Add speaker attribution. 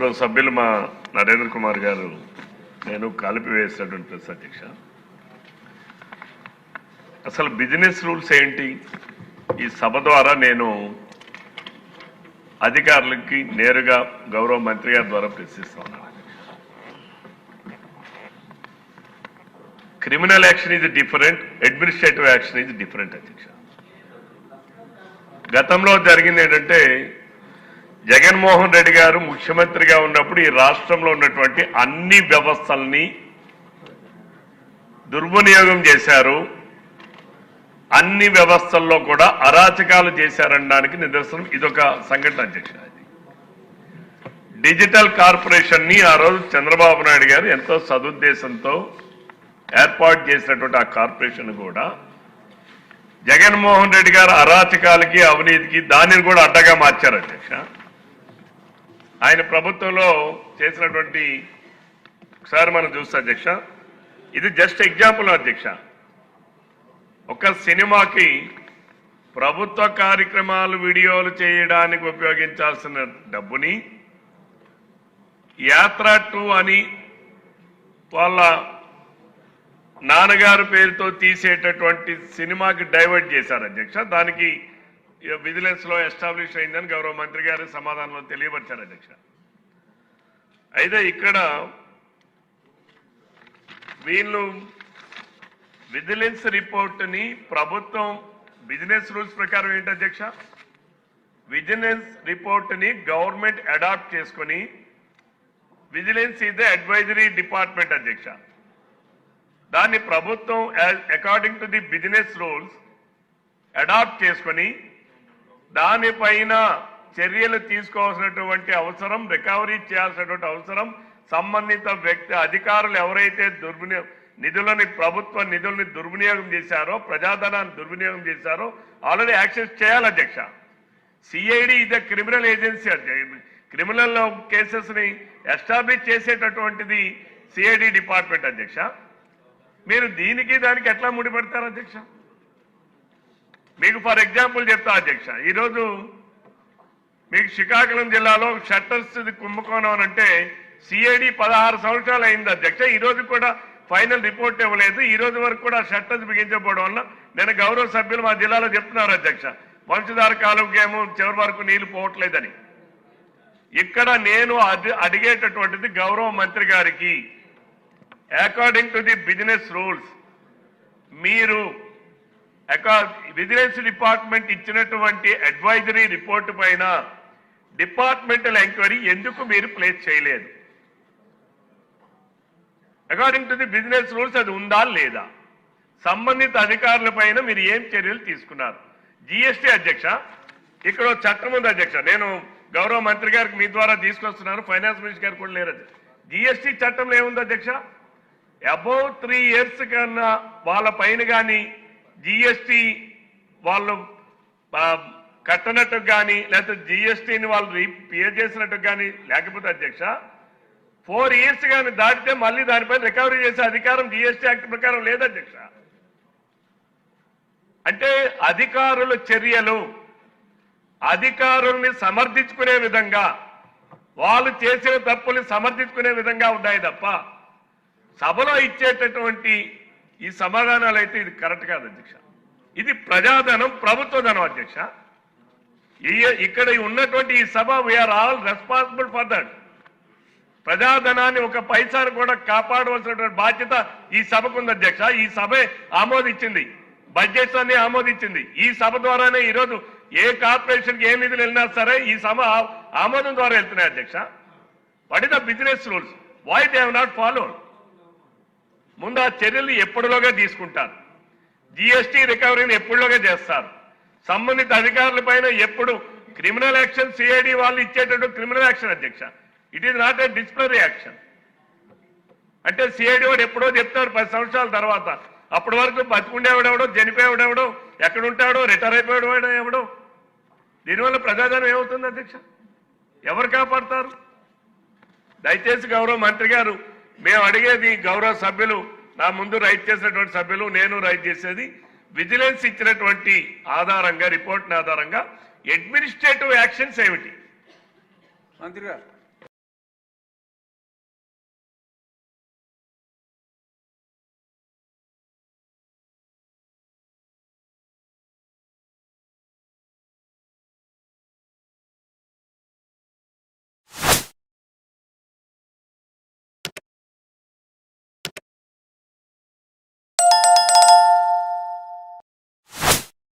Speaker 1: గౌరవ సభ్యులు మా నరేంద్ర కుమార్ గారు నేను కలిపి వేసినటువంటి ప్రెస్ అధ్యక్ష. అసలు బిజినెస్ రూల్స్ ఏంటి? ఈ సభ ద్వారా నేను అధికారులకి నేరుగా గౌరవ మంత్రి గారి ద్వారా ప్రశ్నిస్తాను క్రిమినల్ యాక్షన్ ఇది డిఫరెంట్ అడ్మినిస్ట్రేటివ్ యాక్షన్ ఇది డిఫరెంట్ అధ్యక్ష. గతంలో జరిగింది ఏంటంటే జగన్మోహన్ రెడ్డి గారు ముఖ్యమంత్రిగా ఉన్నప్పుడు ఈ రాష్ట్రంలో ఉన్నటువంటి అన్ని వ్యవస్థల్ని దుర్వినియోగం చేశారు. అన్ని వ్యవస్థల్లో కూడా అరాచకాలు చేశారనడానికి నిదర్శనం ఇదొక సంఘటన అధ్యక్ష డిజిటల్ కార్పొరేషన్ని ఆ రోజు చంద్రబాబు నాయుడు గారు ఎంతో సదుద్దేశంతో ఏర్పాటు చేసినటువంటి ఆ కార్పొరేషన్ కూడా జగన్మోహన్ రెడ్డి గారు అరాచకాలకి అవినీతికి దానిని కూడా అడ్డగా మార్చారు అధ్యక్ష. ఆయన ప్రభుత్వంలో చేసినటువంటి ఒకసారి మనం చూస్తే అధ్యక్ష ఇది జస్ట్ ఎగ్జాంపుల్ అధ్యక్ష. ఒక సినిమాకి ప్రభుత్వ కార్యక్రమాలు వీడియోలు చేయడానికి ఉపయోగించాల్సిన డబ్బుని యాత్ర టూ అని వాళ్ళ నాన్నగారు పేరుతో తీసేటటువంటి సినిమాకి డైవర్ట్ చేశారు అధ్యక్ష. దానికి విజిలెన్స్లో ఎస్టాబ్లిష్ అయిందని గౌరవ మంత్రి గారి సమాధానంలో తెలియపరిచారు అధ్యక్ష. అయితే ఇక్కడ వీళ్ళు విజిలెన్స్ రిపోర్ట్ని ప్రభుత్వం బిజినెస్ రూల్స్ ప్రకారం ఏంటి అధ్యక్ష? విజిలెన్స్ రిపోర్ట్ని గవర్నమెంట్ అడాప్ట్ చేసుకొని విజిలెన్స్ ఇది అడ్వైజరీ డిపార్ట్మెంట్ అధ్యక్ష. దాన్ని ప్రభుత్వం according to the business rules adopt చేసుకొని దానిపైన చర్యలు తీసుకోవాల్సినటువంటి అవసరం రికవరీ చేయాల్సినటువంటి అవసరం సంబంధిత వ్యక్తి అధికారులు ఎవరైతే దుర్వినియోగం నిధులని ప్రభుత్వ నిధుల్ని దుర్వినియోగం చేశారో ప్రజాధనాన్ని దుర్వినియోగం చేశారో ఆల్రెడీ యాక్సెస్ చేయాలి అధ్యక్ష. సిఐడి ఇది క్రిమినల్ ఏజెన్సీ క్రిమినల్ కేసెస్ని ఎస్టాబ్లిష్ చేసేటటువంటిది సిఐడి డిపార్ట్మెంట్ అధ్యక్ష. మీరు దీనికి దానికి ఎట్లా ముడిపెడతారు అధ్యక్ష? మీకు ఫర్ ఎగ్జాంపుల్ చెప్తా అధ్యక్ష ఈరోజు మీకు శ్రీకాకుళం జిల్లాలో షట్టర్స్ కుంభకోణం అని అంటే సిఐడి పదహారు సంవత్సరాలు అయింది అధ్యక్ష. ఈరోజు కూడా ఫైనల్ రిపోర్ట్ ఇవ్వలేదు. ఈ రోజు వరకు కూడా షట్టర్స్ బిగించకపోవడం వల్ల నేను గౌరవ సభ్యులు మా జిల్లాలో చెప్తున్నారు అధ్యక్ష. వంశధార కాలువకేమో చివరి వరకు నీళ్ళు పోవట్లేదని. ఇక్కడ నేను అడి- అడిగేటటువంటిది గౌరవ మంత్రి గారికి. According to the business rules మీరు విజిలెన్స్ డిపార్ట్మెంట్ ఇచ్చినటువంటి అడ్వైజరీ రిపోర్ట్ పైన డిపార్ట్మెంటల్ ఎంక్వైరీ ఎందుకు మీరు ప్లేస్ చేయలేదు? According to the business rules అది ఉందా లేదా? సంబంధిత అధికారుల పైన మీరు ఏం చర్యలు తీసుకున్నారు? జిఎస్టీ అధ్యక్ష ఇక్కడ చట్టం ఉంది అధ్యక్ష. నేను గౌరవ మంత్రి గారికి మీ ద్వారా తీసుకొస్తున్నాను. ఫైనాన్స్ మినిస్టర్ గారు కూడా లేరు జిఎస్టీ చట్టంలో ఏముంది అధ్యక్ష? అబౌవ్ త్రీ ఇయర్స్ కన్నా వాళ్ళ పైన కానీ జిఎస్టీ వాళ్ళు కట్టనట్టు కానీ లేకపోతే జిఎస్టీని వాళ్ళు రీ పే చేసినట్టు కానీ లేకపోతే అధ్యక్ష ఫోర్ ఇయర్స్ కానీ దాటితే మళ్ళీ దానిపై రికవరీ చేసే అధికారం జిఎస్టీ యాక్ట్ ప్రకారం లేదు అధ్యక్ష. అంటే అధికారుల చర్యలు అధికారుల్ని సమర్థించుకునే విధంగా వాళ్ళు చేసిన తప్పుల్ని సమర్థించుకునే విధంగా ఉన్నాయి తప్ప సభలో ఇచ్చేటటువంటి ఈ సమాధానాలు అయితే ఇది కరెక్ట్ కాదు అధ్యక్ష. ఇది ప్రజాధనం ప్రభుత్వ ధనం అధ్యక్ష ఇక్కడ ఉన్నటువంటి ఈ సభ we are all responsible for that ప్రజాధనాన్ని ఒక పైసాను కూడా కాపాడవలసినటువంటి బాధ్యత ఈ సభకు ఉంది అధ్యక్ష. ఈ సభే ఆమోదించింది. బడ్జెట్స్ అన్ని ఆమోదించింది. ఈ సభ ద్వారానే ఈరోజు ఏ కార్పొరేషన్కి ఏ నిధులు వెళ్ళినా సరే ఈ సభ ఆమోదం ద్వారా వెళ్తున్నాయి అధ్యక్ష. What is the business rules why they have not follow ముందు ఆ చర్యలు ఎప్పటిలోగా తీసుకుంటారు? జిఎస్టీ రికవరీని ఎప్పుడులోగా చేస్తారు? సంబంధిత అధికారుల పైన ఎప్పుడు క్రిమినల్ యాక్షన్ సిఐడి వాళ్ళు ఇచ్చేటటువంటి క్రిమినల్ యాక్షన్ అధ్యక్ష? It is not a disciplinary action అంటే సిఐడి వాడు ఎప్పుడో చెప్తాడు పది సంవత్సరాల తర్వాత. అప్పటి వరకు బతుకుండేవాడెవడో చనిపోయేవాడెవడో ఎక్కడుంటాడో రిటైర్ అయిపోయాడు ఎవడో దీనివల్ల ప్రజాధనం ఏమవుతుంది అధ్యక్ష? ఎవరు కాపాడతారు? దయచేసి గౌరవ మంత్రి గారు మేము అడిగేది గౌరవ సభ్యులు నా ముందు రైట్ చేసినటువంటి సభ్యులు నేను రైట్ చేసేది విజిలెన్స్ ఇచ్చినటువంటి ఆధారంగా రిపోర్ట్ ఆధారంగా అడ్మినిస్ట్రేటివ్ యాక్షన్స్ ఏమిటి?
Speaker 2: మంత్రి గారు.